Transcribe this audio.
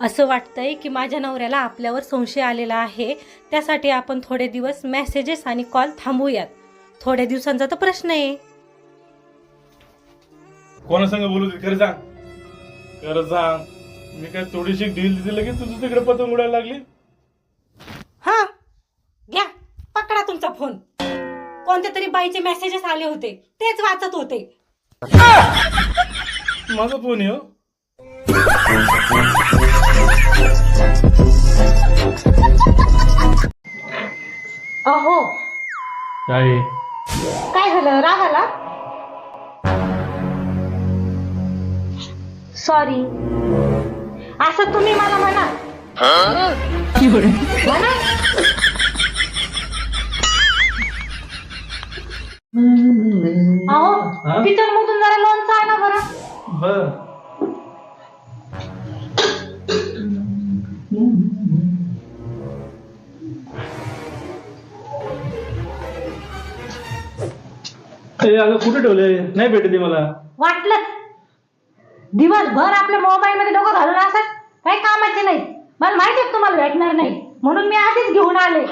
असं वाटतंय की माझ्या नवऱ्याला आपल्यावर संशय आलेला आहे. त्यासाठी आपण थोडे दिवस मेसेजेस आणि कॉल थांबवूयात थोड्या दिवसांचा तर प्रश्न आहे. कोणा संग बोलू दे? खरं सांग. खरं सांग. मी काय थोडीशी ढील दिली लगेच तुझं तिकडे पतंग उडायला लागली? हा. घ्या. पकडा तुमचा फोन कोणत्या तरी बाईचे मेसेजेस आले होते. तेच वाचत होते. माझा फोन आहे हो. अहो. काय? काय झालं? राग आला? सॉरी असं तुम्ही मला म्हणा. म्हणा. अहो किचन मधून जरा लोणचं आणा बरं. बर. अरे अगं कुठे ठेवले? नाही भेटते मला. वाटलं. दिवसभर आपल्या मोबाईल मध्ये डोकं घालून असत काही कामाचे नाही. मला माहिती आहे तुम्हाला भेटणार नाही? म्हणून मी आधीच घेऊन आले.